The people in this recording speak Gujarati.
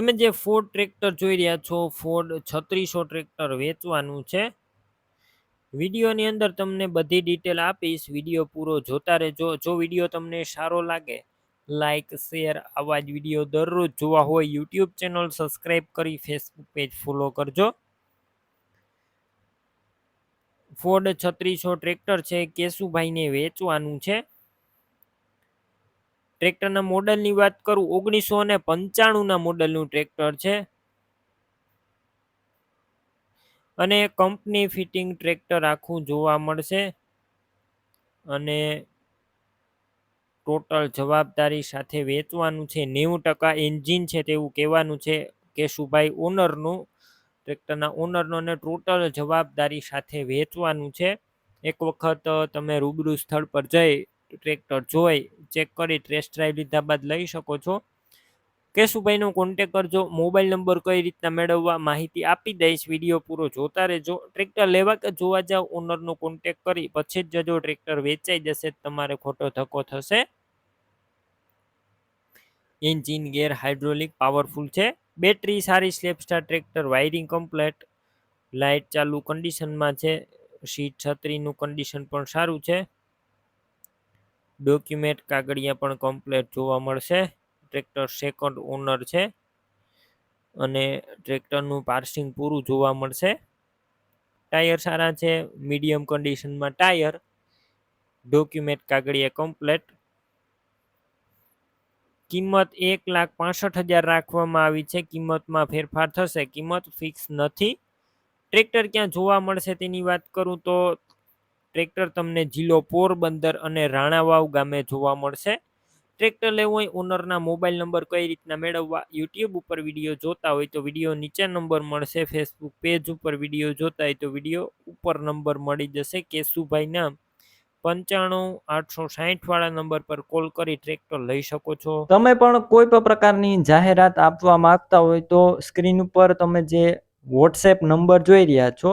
તમે જે ફોર્ડ ટ્રેક્ટર જોઈ રહ્યા છો ફોર્ડ છત્રીસો ટ્રેક્ટર વેચવાનું છે. વિડીયોની અંદર તમને બધી ડિટેલ આપીશ. વીડિયો પૂરો જોતા રહેજો. જો વીડિયો તમને સારો લાગે લાઇક શેર આવા જ વીડિયો દરરોજ જોવા હોય યુટ્યુબ ચેનલ સબસ્ક્રાઈબ કરી ફેસબુક પેજ ફોલો કરજો. ફોર્ડ છત્રીસો ટ્રેક્ટર છે, કેશુભાઈને વેચવાનું છે. ટ્રેક્ટરના મોડલની વાત કરું, ઓગણીસો ને પંચાણુંના મોડલનું ટ્રેક્ટર છે. અને કંપની ફિટિંગ ટ્રેક્ટર આખું જોવા મળશે. અને ટોટલ જવાબદારી સાથે વેચવાનું છે. નેવું ટકા એન્જિન છે તેવું કહેવાનું છે કેશુભાઈ ઓનરનું, ટ્રેક્ટરના ઓનરનો અને ટોટલ જવાબદારી સાથે વેચવાનું છે. એક વખત તમે રૂબરૂ સ્થળ પર જઈ ટ્રેક્ટર જોઈ ચેક કરી ટેસ્ટ ડ્રાઈવ લીધા બાદ લઈ શકો છો. કેશુભાઈનો કોન્ટેક કરજો મોબાઈલ નંબર કઈ રીતના મેળવવા માહિતી આપી દઈશ વીડિયો પૂરો જોતા રહેજો. ટ્રેક્ટર લેવા કે જોવા જાવ ઓનરનો કોન્ટેક કરી, પછી જ જજો ટ્રેક્ટર વેચાઈ જશે, તમારે ખોટો ધક્કો થશે. એન્જિન ગેર હાઇડ્રોલિક પાવરફુલ છે. બેટરી સારી સ્લેપસ્ટાર ટ્રેક્ટર વાયરિંગ કમ્પ્લેટ લાઇટ ચાલુ કન્ડિશનમાં છે સીટ છત્રીનું કન્ડિશન પણ સારું છે. ડોક્યુમેન્ટ કાગળિયા પણ કમ્પ્લેટ જોવા મળશે. ટ્રેક્ટર સેકન્ડ ઓનર છે. અને ટ્રેક્ટરનું પાર્સિંગ પૂરું જોવા મળશે. ટાયર સારા છે મીડિયમ કન્ડિશનમાં ટાયર ડોક્યુમેન્ટ કાગળિયા કમ્પ્લેટ કિંમત એક લાખ પાસઠ હજાર રાખવામાં આવી છે. કિંમતમાં ફેરફાર થશે, કિંમત ફિક્સ નથી. ટ્રેક્ટર ક્યાં જોવા મળશે તેની વાત કરું તો ટ્રેક્ટર તમને જિલ્લો પોરબંદર અને રાણાવાવ ગામે જોવા મળશે. ટ્રેક્ટર લેવું હોય ઓનરના મોબાઈલ નંબર કઈ રીતના મેળવવા યુટ્યુબ ઉપર વીડિયો જોતા હોય તો વીડિયો નીચે નંબર મળશે. ફેસબુક પેજ ઉપર વીડિયો જોતા હોય તો વીડિયો ઉપર નંબર મળી જશે. કેશુભાઈના પંચાણું આઠસો સાહીઠ વાળા નંબર પર કોલ કરી ટ્રેક્ટર લઈ શકો છો. તમે પણ કોઈ પણ પ્રકારની જાહેરાત આપવા માંગતા હોય તો સ્ક્રીન ઉપર તમે જે વોટ્સએપ નંબર જોઈ રહ્યા છો